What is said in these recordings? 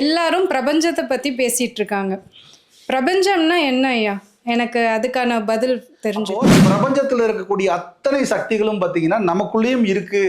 எல்லாரும் பிரபஞ்சத்தை பற்றி பேசிகிட்டு இருக்காங்க பிரபஞ்சம்னா என்ன ஐயா? எனக்கு அதுக்கான பதில் தெரிஞ்சு. பிரபஞ்சத்தில் இருக்கக்கூடிய அத்தனை சக்திகளும் பார்த்தீங்கன்னா நமக்குள்ளேயும் இருக்கு.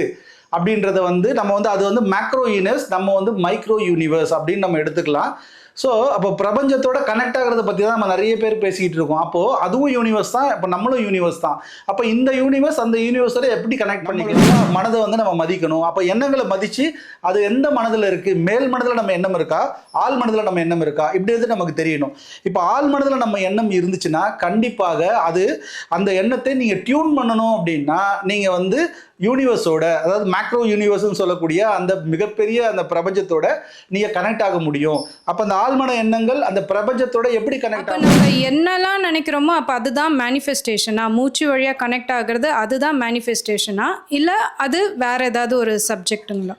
அப்படின்றத வந்து நம்ம வந்து அது வந்து மேக்ரோ யூனிவர்ஸ் நம்ம வந்து மைக்ரோ யூனிவர்ஸ் அப்படின்னு நம்ம எடுத்துக்கலாம். ஸோ அப்போ பிரபஞ்சத்தோட கனெக்ட் ஆகிறத பற்றி தான் நம்ம நிறைய பேர் பேசிக்கிட்டு இருக்கோம். அப்போது அதுவும் யூனிவர்ஸ் தான் இப்போ நம்மளும் யூனிவர்ஸ் தான். அப்போ இந்த யூனிவர்ஸ் அந்த யூனிவர்ஸோட எப்படி கனெக்ட் பண்ணிக்கணும்? மனதை வந்து நம்ம மதிக்கணும். அப்போ எண்ணங்களை மதித்து அது எந்த மனதில் இருக்குது மேல் மனதில் நம்ம எண்ணம் இருக்கா? ஆள் மனதில் நம்ம எண்ணம் இருக்கா? இப்படி எது நமக்கு தெரியணும். இப்போ ஆள் மனதில் நம்ம எண்ணம் இருந்துச்சுன்னா கண்டிப்பாக அது அந்த எண்ணத்தை நீங்கள் டியூன் பண்ணணும் அப்படின்னா நீங்கள் வந்து யூனிவர்ஸோட அதாவது மேக்ரோ யூனிவர்ஸ்னு சொல்லக்கூடிய அந்த மிகப்பெரிய அந்த பிரபஞ்சத்தோட நீங்கள் கனெக்ட் ஆக முடியும். அப்போ அந்த ஆழ்மன எண்ணங்கள் அந்த பிரபஞ்சத்தோட எப்படி கனெக்ட் ஆகும் நம்ம என்னெல்லாம் நினைக்கிறோமோ அப்போ அதுதான் மேனிஃபெஸ்டேஷனா மூச்சு வழியாக கனெக்ட் ஆகுறது அதுதான் மேனிஃபெஸ்டேஷனா இல்லை அது வேற ஏதாவது ஒரு சப்ஜெக்ட்டுங்களா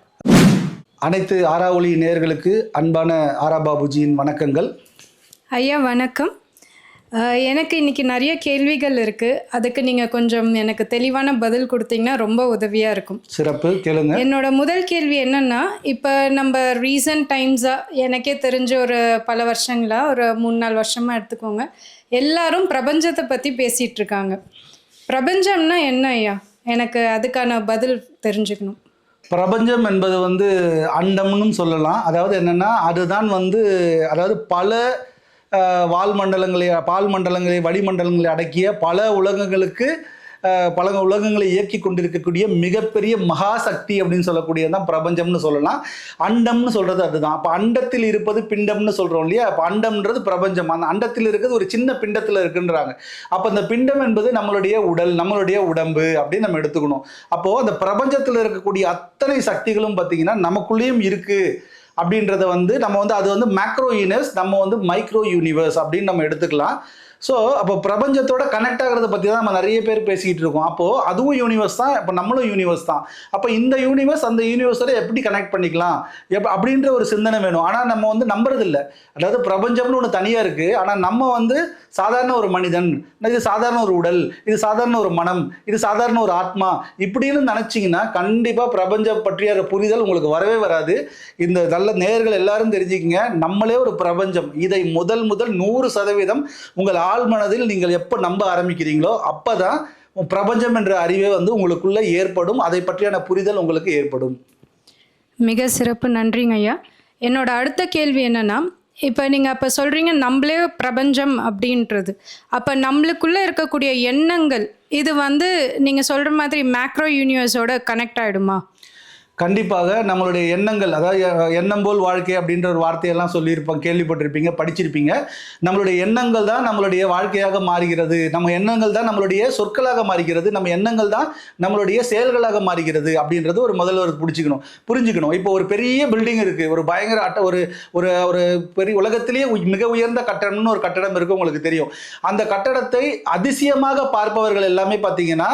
அனைத்து ஆராவொலி நேயர்களுக்கு அன்பான ஆரா பாபுஜியின் வணக்கங்கள். ஐயா வணக்கம். எனக்கு இன்னைக்கு நிறைய கேள்விகள் இருக்குது அதுக்கு நீங்கள் கொஞ்சம் எனக்கு தெளிவான பதில் கொடுத்தீங்கன்னா ரொம்ப உதவியாக இருக்கும். சிறப்பு கேளுங்க. என்னோட முதல் கேள்வி என்னன்னா இப்போ நம்ம ரீசன்ட் டைம்ஸாக எனக்கே தெரிஞ்ச ஒரு பல வருஷங்களா ஒரு மூணு நாலு வருஷமாக எடுத்துக்கோங்க. எல்லாரும் பிரபஞ்சத்தை பற்றி பேசிகிட்டு இருக்காங்க. பிரபஞ்சம்னா என்ன ஐயா? எனக்கு அதுக்கான பதில் தெரிஞ்சுக்கணும். பிரபஞ்சம் என்பது வந்து அண்டம்னு சொல்லலாம். அதாவது என்னன்னா அதுதான் வந்து அதாவது பல வால் மண்டலங்களை பால் மண்டலங்களை வளிமண்டலங்களை அடக்கிய பல உலகங்களுக்கு பல உலகங்களை இயக்கி கொண்டிருக்கக்கூடிய மிகப்பெரிய மகாசக்தி அப்படின்னு சொல்லக்கூடியது தான் பிரபஞ்சம்னு சொல்லலாம். அண்டம்னு சொல்கிறது அதுதான். அப்போ அண்டத்தில் இருப்பது பிண்டம்னு சொல்கிறோம் இல்லையா? அப்போ அண்டம்ன்றது பிரபஞ்சம். அந்த அண்டத்தில் இருக்கிறது ஒரு சின்ன பிண்டத்தில் இருக்குன்றாங்க. அப்போ அந்த பிண்டம் என்பது நம்மளுடைய உடல் நம்மளுடைய உடம்பு அப்படின்னு நம்ம எடுத்துக்கணும். அப்போது அந்த பிரபஞ்சத்தில் இருக்கக்கூடிய அத்தனை சக்திகளும் பார்த்திங்கன்னா நமக்குள்ளேயும் இருக்குது அப்படின்றத வந்து நம்ம வந்து அது வந்து மேக்ரோ யூனிவர்ஸ் நம்ம வந்து மைக்ரோ யூனிவர்ஸ் அப்படின்னு நம்ம எடுத்துக்கலாம். ஸோ அப்போ பிரபஞ்சத்தோட கனெக்ட் ஆகிறத பற்றி தான் நம்ம நிறைய பேர் பேசிக்கிட்டு இருக்கோம். அப்போது அதுவும் யூனிவர்ஸ் தான் இப்போ நம்மளும் யூனிவர்ஸ் தான். அப்போ இந்த யூனிவர்ஸ் அந்த யூனிவர்ஸோட எப்படி கனெக்ட் பண்ணிக்கலாம்? எப் அப்படின்ற ஒரு சிந்தனை வேணும். ஆனால் நம்ம வந்து நம்புறதில்ல. அதாவது பிரபஞ்சம்னு ஒன்று தனியாக இருக்குது ஆனால் நம்ம வந்து சாதாரண ஒரு மனிதன் இது சாதாரண ஒரு உடல் இது சாதாரண ஒரு மனம் இது சாதாரண ஒரு ஆத்மா இப்படின்னு நினச்சிங்கன்னா கண்டிப்பாக பிரபஞ்சம் பற்றிய புரிதல் உங்களுக்கு வரவே வராது. இந்த நல்ல நேயர்கள் எல்லாரும் தெரிஞ்சுக்கிங்க. நம்மளே ஒரு பிரபஞ்சம். இதை முதல் முதல் நூறு சதவீதம் உங்கள் ஆழ்மனதில் நீங்கள் எப்போ நம்ப ஆரம்பிக்கிறீங்களோ அப்போ தான் பிரபஞ்சம் என்ற அறிவே வந்து உங்களுக்குள்ளே ஏற்படும். அதை பற்றியான புரிதல் உங்களுக்கு ஏற்படும். மிக சிறப்பு. நன்றிங்க ஐயா. என்னோட அடுத்த கேள்வி என்னன்னா இப்போ நீங்கள் அப்போ சொல்கிறீங்க நம்மளே பிரபஞ்சம் அப்படின்றது. அப்போ நம்மளுக்குள்ளே இருக்கக்கூடிய எண்ணங்கள் இது வந்து நீங்கள் சொல்கிற மாதிரி மேக்ரோ யூனிவர்ஸோட கனெக்ட் ஆகிடுமா கண்டிப்பாக நம்மளுடைய எண்ணங்கள் அதாவது எண்ணம் போல் வாழ்க்கை அப்படின்ற ஒரு வார்த்தையெல்லாம் சொல்லியிருப்போம் கேள்விப்பட்டிருப்பீங்க படிச்சிருப்பீங்க. நம்மளுடைய எண்ணங்கள் தான் நம்மளுடைய வாழ்க்கையாக மாறுகிறது. நம்ம எண்ணங்கள் தான் நம்மளுடைய சொற்களாக மாறுகிறது. நம்ம எண்ணங்கள் தான் நம்மளுடைய செயல்களாக மாறுகிறது அப்படின்றது ஒரு முதல்ல ஒரு பிடிச்சிக்கணும் புரிஞ்சுக்கணும். இப்போ ஒரு பெரிய பில்டிங் இருக்குது ஒரு பயங்கர அட்ட ஒரு ஒரு ஒரு பெரிய உலகத்திலேயே மிக உயர்ந்த கட்டடம்னு ஒரு கட்டடம் இருக்குது உங்களுக்கு தெரியும். அந்த கட்டடத்தை அதிசயமாக பார்ப்பவர்கள் எல்லாமே பார்த்தீங்கன்னா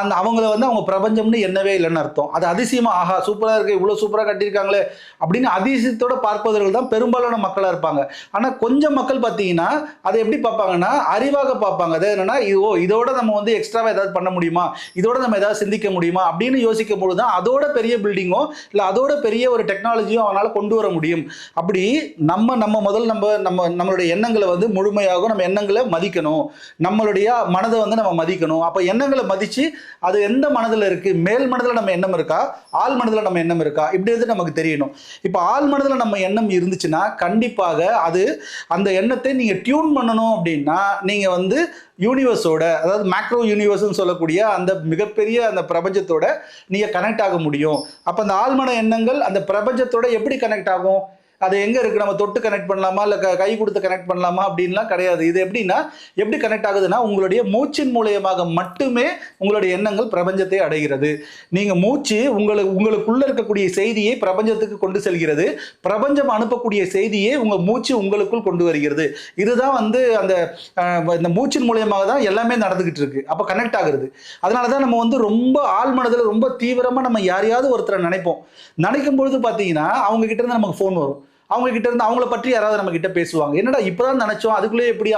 அந்த அவங்கள வந்து அவங்க பிரபஞ்சம்னு என்னவே இல்லைன்னு அர்த்தம். அது அதிசயமாக ஆஹா சூப்பராக இருக்கு இவ்வளோ சூப்பராக கட்டியிருக்காங்களே அப்படின்னு அதிசயத்தோட பார்ப்பவர்கள் தான் பெரும்பாலான மக்களாக இருப்பாங்க. ஆனால் கொஞ்சம் மக்கள் பார்த்தீங்கன்னா அதை எப்படி பார்ப்பாங்கன்னா அறிவாக பார்ப்பாங்க. அது என்னென்னா ஓ இதோட நம்ம வந்து எக்ஸ்ட்ராவாக ஏதாவது பண்ண முடியுமா? இதோட நம்ம ஏதாவது சிந்திக்க முடியுமா? அப்படின்னு யோசிக்கும் பொழுது தான் அதோட பெரிய பில்டிங்கோ இல்லை அதோட பெரிய ஒரு டெக்னாலஜியும் அவனால் கொண்டு வர முடியும். அப்படி நம்ம நம்ம முதல் நம்ம நம்ம நம்மளுடைய எண்ணங்களை வந்து முழுமையாக நம்ம எண்ணங்களை மதிக்கணும். நம்மளுடைய மனதை வந்து நம்ம மதிக்கணும். அப்போ எண்ணங்களை மதித்து அது எந்த மனதில் இருக்குது மேல் மனதில் நம்ம எண்ணம் இருக்கா? ஆள் மனதில் நம்ம எண்ணம் இருக்கா? இப்படி எது நமக்கு தெரியணும். இப்போ ஆள் மனதில் நம்ம எண்ணம் இருந்துச்சுன்னா கண்டிப்பாக அது அந்த எண்ணத்தை நீங்கள் டியூன் பண்ணணும் அப்படின்னா நீங்கள் வந்து யூனிவர்ஸோட அதாவது மேக்ரோ யூனிவர்ஸ்னு சொல்லக்கூடிய அந்த மிகப்பெரிய அந்த பிரபஞ்சத்தோட நீங்கள் கனெக்ட் ஆக முடியும். அப்போ அந்த ஆழ்மன எண்ணங்கள் அந்த பிரபஞ்சத்தோட எப்படி கனெக்ட் ஆகும்? அது எங்கே இருக்குது நம்ம தொட்டு கனெக்ட் பண்ணலாமா? இல்லை கை கொடுத்து கனெக்ட் பண்ணலாமா? அப்படின்லாம் கிடையாது. இது எப்படின்னா எப்படி கனெக்ட் ஆகுதுன்னா உங்களுடைய மூச்சின் மூலியமாக மட்டுமே உங்களுடைய எண்ணங்கள் பிரபஞ்சத்தை அடைகிறது. நீங்கள் மூச்சு உங்களுக்கு உங்களுக்குள்ள இருக்கக்கூடிய செய்தியை பிரபஞ்சத்துக்கு கொண்டு செல்கிறது. பிரபஞ்சம் அனுப்பக்கூடிய செய்தியை உங்கள் மூச்சு உங்களுக்குள் கொண்டு வருகிறது. இதுதான் வந்து அந்த இந்த மூச்சின் மூலியமாக தான் எல்லாமே நடந்துகிட்டு இருக்கு. அப்போ கனெக்ட் ஆகுறது. அதனால தான் நம்ம வந்து ரொம்ப ஆழ்மனதில் ரொம்ப தீவிரமாக நம்ம யாரையாவது ஒருத்தரை நினைப்போம். நினைக்கும் பொழுது பார்த்தீங்கன்னா அவங்க கிட்ட இருந்து நமக்கு ஃபோன் வரும். அவங்க கிட்ட இருந்து அவங்கள பற்றி யாராவது நம்ம கிட்ட பேசுவாங்க. என்னடா இப்போதான் நினைச்சோம் அதுக்குள்ளே எப்படி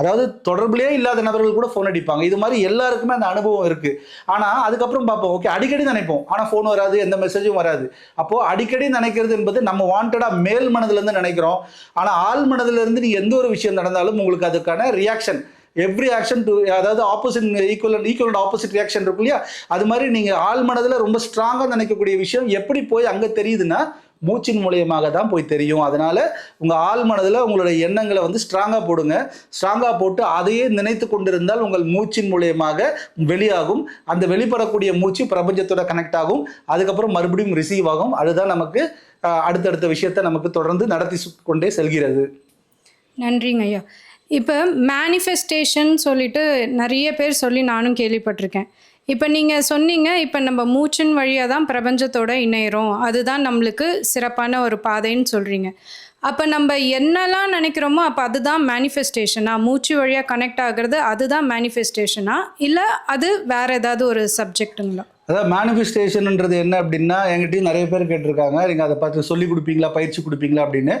அதாவது தொடர்புலேயே இல்லாத நபர்கள் கூட ஃபோன் அடிப்பாங்க. இது மாதிரி எல்லாருக்குமே அந்த அனுபவம் இருக்கு. ஆனா அதுக்கப்புறம் பார்ப்போம். ஓகே அடிக்கடி நினைப்போம். ஆனா ஃபோன் வராது எந்த மெசேஜும் வராது. அப்போ அடிக்கடி நினைக்கிறது என்பது நம்ம வாண்டடா மேல் மனதுல இருந்து நினைக்கிறோம். ஆனா ஆள் மனதுல இருந்து நீங்க எந்த ஒரு விஷயம் நடந்தாலும் உங்களுக்கு அதுக்கான ரியாக்ஷன் எவ்ரி ஆக்ஷன் டு அதாவது opposite equal equal opposite reaction இருக்கும் இல்லையா? அது மாதிரி நீங்கள் ஆள் மனதில் ரொம்ப ஸ்ட்ராங்காக நினைக்கக்கூடிய விஷயம் எப்படி போய் அங்கே தெரியுதுன்னா மூச்சின் மூலியமாக தான் போய் தெரியும். அதனால் உங்கள் ஆள் மனதில் உங்களுடைய எண்ணங்களை வந்து ஸ்ட்ராங்காக போடுங்க. ஸ்ட்ராங்காக போட்டு அதையே நினைத்து கொண்டிருந்தால் உங்கள் மூச்சின் மூலியமாக வெளியாகும். அந்த வெளிப்படக்கூடிய மூச்சு பிரபஞ்சத்தோட கனெக்ட் ஆகும். அதுக்கப்புறம் மறுபடியும் ரிசீவ் ஆகும். அதுதான் நமக்கு அடுத்தடுத்த விஷயத்தை நமக்கு தொடர்ந்து நடத்தி கொண்டே செல்கிறது. நன்றிங்க ஐயா. இப்போ மேனிஃபெஸ்டேஷன் சொல்லிட்டு நிறைய பேர் சொல்லி நானும் கேள்விப்பட்டிருக்கேன். இப்போ நீங்கள் சொன்னீங்க இப்போ நம்ம மூச்சின் வழியாக தான் பிரபஞ்சத்தோட இணையிறோம். அதுதான் நம்மளுக்கு சிறப்பான ஒரு பாதைன்னு சொல்கிறீங்க அப்போ நம்ம என்னெல்லாம் நினைக்கிறோமோ அப்போ அதுதான் மேனிஃபெஸ்டேஷனா மூச்சு வழியாக கனெக்ட் ஆகிறது அதுதான் மேனிஃபெஸ்டேஷனா இல்லை அது வேற ஏதாவது ஒரு சப்ஜெக்ட்டுங்களா அதாவது மேனிஃபெஸ்டேஷன்ன்றது என்ன அப்படின்னா எங்கிட்டையும் நிறைய பேர் கேட்டிருக்காங்க. நீங்கள் அதை பார்த்து சொல்லி கொடுப்பீங்களா பயிற்சி கொடுப்பீங்களா அப்படின்னு.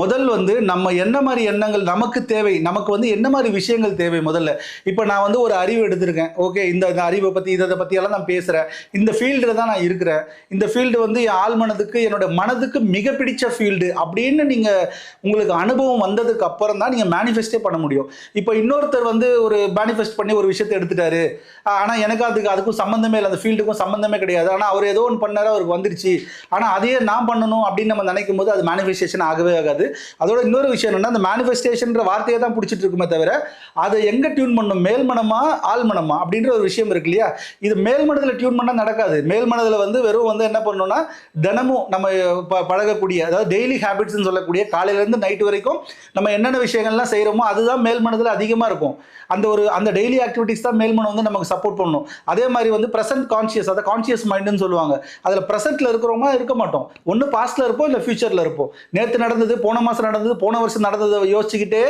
முதல் வந்து நம்ம என்ன மாதிரி எண்ணங்கள் நமக்கு தேவை நமக்கு வந்து என்ன மாதிரி விஷயங்கள் தேவை முதல்ல. இப்போ நான் வந்து ஒரு அறிவு எடுத்திருக்கேன். ஓகே இந்த இந்த அறிவை பற்றி இதை பற்றி எல்லாம் நான் பேசுகிறேன் இந்த ஃபீல்டில் தான் நான் இருக்கிறேன். இந்த ஃபீல்டு வந்து என் ஆள் மனதுக்கு என்னோட மனதுக்கு மிக பிடிச்ச ஃபீல்டு அப்படின்னு நீங்கள் உங்களுக்கு அனுபவம் வந்ததுக்கு அப்புறம் தான் நீங்கள் மேனிஃபெஸ்டே பண்ண முடியும். இப்போ இன்னொருத்தர் வந்து ஒரு மேனிஃபெஸ்ட் பண்ணி ஒரு விஷயத்தை எடுத்துட்டாரு. ஆனால் எனக்கு அதுக்கு அதுக்கும் சம்மந்தமே இல்லை. அந்த இதுக்கும் சம்மந்தமே கிடையாது. ஆனால் அவர் ஏதோ ஒன்று பண்ணார் அவருக்கு வந்துருச்சு. ஆனால் அதையே நான் பண்ணணும் அப்படின்னு நம்ம நினைக்கும் போது அது மேனிஃபெஸ்டேஷன் ஆகவே ஆகாது. அதோட இன்னொரு விஷயம் என்னன்னா அந்த மேனிஃபெஸ்டேஷன்ற வார்த்தையை தான் பிடிச்சிட்டு இருக்குமே தவிர அதை எங்கே டியூன் பண்ணணும்? மேல்மனமா ஆழ்மனமா அப்படின்ற ஒரு விஷயம் இருக்கு இல்லையா? இது மேல்மனதில் டியூன் பண்ணால் நடக்காது. மேல்மனதில் வந்து வெறும் வந்து என்ன பண்ணணும்னா தினமும் நம்ம பழகக்கூடிய அதாவது டெய்லி ஹேபிட்ஸ்னு சொல்லக்கூடிய காலையிலேருந்து நைட் வரைக்கும் நம்ம என்னென்ன விஷயங்கள்லாம் செய்கிறோமோ அதுதான் மேல்மனதில் அதிகமாக இருக்கும். அந்த ஒரு அந்த டெய்லி ஆக்டிவிட்டிஸ் தான் மேல்மனம் வந்து நமக்கு சப்போர்ட் பண்ணணும். அதே மாதிரி வந்து ப்ரெசன்ட் கான்ஷியஸ் அதை கான்சியஸ் மைண்டுன்னு சொல்லுவாங்க. அதில் ப்ரெசென்ட்டில் இருக்கிறவங்க இருக்க மாட்டோம். ஒன்று பாஸ்ட்டில் இருப்போம் இல்லை ஃபியூச்சரில் இருப்போம். நேற்று நடந்தது போன மாதம் நடந்தது போன வருஷம் நடந்ததை யோசிச்சுக்கிட்டே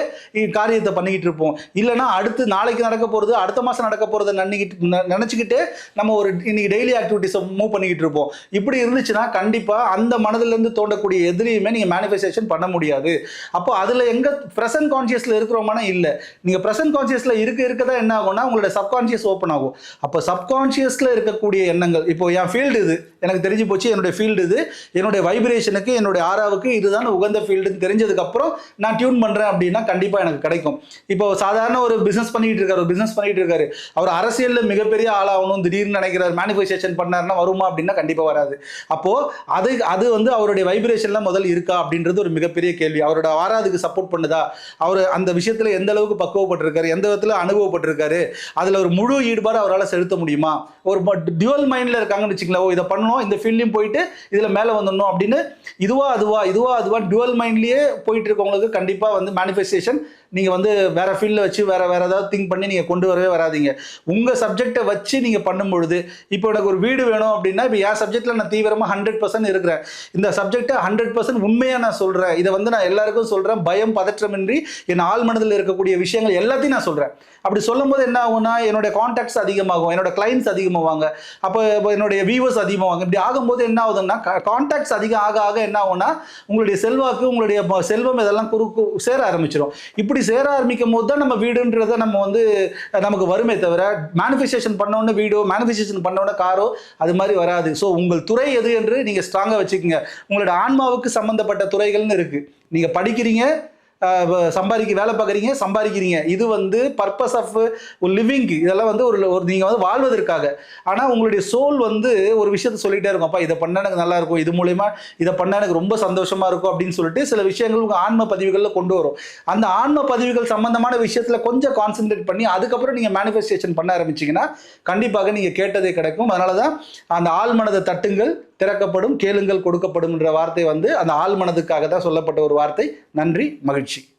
காரியத்தை பண்ணிக்கிட்டு இருப்போம். இல்லைனா அடுத்து நாளைக்கு நடக்க போகிறது அடுத்த மாதம் நடக்க போகிறத நினைக்கிட்டு நினச்சிக்கிட்டே நம்ம ஒரு இன்னைக்கு டெய்லி ஆக்டிவிட்டிஸை மூவ் பண்ணிக்கிட்டு இருப்போம். இப்படி இருந்துச்சுன்னா கண்டிப்பாக அந்த மனதிலேருந்து தோண்டக்கூடிய எதிரியுமே நீங்கள் மேனிஃபெஸ்டேஷன் பண்ண முடியாது. அப்போ அதில் எங்கே ப்ரெசன்ட் கான்ஷியஸில் இருக்கிறோமானா இல்லை. நீங்கள் ப்ரெசன்ட் கான்ஷியஸில் இருக்க இருக்க தான் என்ன ஆகும்னா உங்களோட சப்கான்ஷியஸ் ஓப்பன் ஆகும். அப்போ சப்கான்ஷியஸில் இருக்கக்கூடிய எண்ணங்கள். இப்போ என் ஃபீல்டு இது. எனக்கு தெரிஞ்சு போச்சு என்னுடைய ஃபீல்டு இது. என்னுடைய வைப்ரேஷனுக்கு என்னுடைய ஆறாவுக்கு இதுதான் உகந்த ஃபீல்டுன்னு தெரிஞ்சதுக்கப்புறம் நான் டியூன் பண்ணுறேன் அப்படின்னா கண்டிப்பாக எனக்கு கிடைக்கும். இப்போ சாதாரண ஒரு பிஸ்னஸ் பண்ணிகிட்டு இருக்காரு ஒரு பிஸ்னஸ் பண்ணிகிட்டு இருக்காரு. அவர் அரசியலில் மிகப்பெரிய ஆளாகணும் திடீர்னு நினைக்கிறார் மேனிஃபெஸ்டேஷன் பண்ணார்னா வருமா அப்படின்னா கண்டிப்பாக வராது. அப்போது அது அது வந்து அவருடைய வைப்ரேஷன்லாம் முதல் இருக்கா அப்படின்றது ஒரு மிகப்பெரிய கேள்வி. அவரோட ஆறாவதுக்கு சப்போர்ட் பண்ணுதா? அவர் அந்த விஷயத்தில் எந்த அளவுக்கு பக்குவப்பட்டிருக்காரு? எந்த விதத்தில் அனுபவப்பட்டிருக்காரு? அதில் ஒரு முழு ஈடுபாடு அவரால் செலுத்த முடியுமா? ஒரு டியூவல் மைண்டில் இருக்காங்கன்னு வச்சுக்கலாம் ஓ இதை பண்ணணும் இந்த ஃபீல்ட்லையும் போயிட்டு இதில் மேலே வந்துடணும் அப்படின்னு இதுவா அதுவா இதுவா அதுவா டியூவல் மைண்ட்லேயே போயிட்டு இருக்கவங்களுக்கு கண்டிப்பாக வந்து மேனிஃபெஸ்டேஷன் நீங்கள் வந்து வேற ஃபீல்டில் வச்சு வேற வேற ஏதாவது திங்க் பண்ணி நீங்கள் கொண்டு வரவே வராதீங்க. உங்கள் சப்ஜெக்டை வச்சு நீங்கள் பண்ணும்பொழுது இப்போ எனக்கு ஒரு வீடு வேணும் அப்படின்னா இப்போ என் சப்ஜெக்ட்டில் நான் தீவிரமாக ஹண்ட்ரட் பர்சன்ட் இருக்கிறேன். இந்த சப்ஜெக்டை ஹண்ட்ரட் பர்சன்ட் உண்மையாக நான் சொல்கிறேன் இதை வந்து நான் எல்லாருக்கும் சொல்கிறேன் பயம் பதற்றமின்றி என் ஆள் மனதில் இருக்கக்கூடிய விஷயங்கள் எல்லாத்தையும் நான் சொல்கிறேன் அப்படி சொல்லும்போது என்ன ஆகும்னா என்னுடைய கான்டாக்ட்ஸ் அதிகமாகும். என்னோட கிளைண்ட்ஸ் அதிகமாவாங்க. அப்போ இப்போ என்னுடைய வியூவர்ஸ் அதிகமாவாங்க. இப்படி ஆகும்போது என்ன ஆகுதுன்னா கான்டாக்ட்ஸ் அதிகம் ஆக ஆக என்ன ஆகும்னா உங்களுடைய செல்வாக்கு உங்களுடைய செல்வம் இதெல்லாம் குறுக்கு சேர ஆரம்பிச்சிடும் இப்படி சேர ஆரம்பிக்கும் போது தான் நம்ம வீடுன்றத நம்ம வந்து நமக்கு வருமே தவிர மேனிஃபெஸ்டேஷன் பண்ணோன்னு வீடோ மேனிஃபெஸ்டேஷன் பண்ணோன்னு காரோ அது மாதிரி வராது. ஸோ உங்கள் துறை எது என்று நீங்கள் ஸ்ட்ராங்காக வச்சுக்கோங்க. உங்களோட ஆன்மாவுக்கு சம்மந்தப்பட்ட துறைகள்னு இருக்குது நீங்கள் படிக்கிறீங்க சம்பாதிக்க வேலை பார்க்குறீங்க சம்பாதிக்கிறீங்க. இது வந்து பர்பஸ் ஆஃப் லிவிங்க்கு இதெல்லாம் வந்து ஒரு ஒரு நீங்கள் வந்து வாழ்வதற்காக. ஆனால் உங்களுடைய சோல் வந்து ஒரு விஷயத்த சொல்லிகிட்டே இருக்கும். அப்பா இதை பண்ணா எனக்கு நல்லா இருக்கும். இது மூலயமா இதை பண்ண எனக்கு ரொம்ப சந்தோஷமாக இருக்கும் அப்படின்னு சொல்லிட்டு சில விஷயங்கள் உங்கள் ஆன்ம பதிவுகளில் கொண்டு வரும். அந்த ஆன்ம பதிவுகள் சம்பந்தமான விஷயத்தில் கொஞ்சம் கான்சென்ட்ரேட் பண்ணி அதுக்கப்புறம் நீங்கள் மேனிஃபெஸ்டேஷன் பண்ண ஆரம்பிச்சீங்கன்னா கண்டிப்பாக நீங்கள் கேட்டதே கிடைக்கும். அதனால தான் அந்த ஆழ்மனதை தட்டுங்கள். திறக்கப்படும் கேளுங்கள் கொடுக்கப்படும் என்ற வார்த்தை வந்து அந்த ஆழ்மனதுக்காக தான் சொல்லப்பட்ட ஒரு வார்த்தை. நன்றி மகிழ்ச்சி.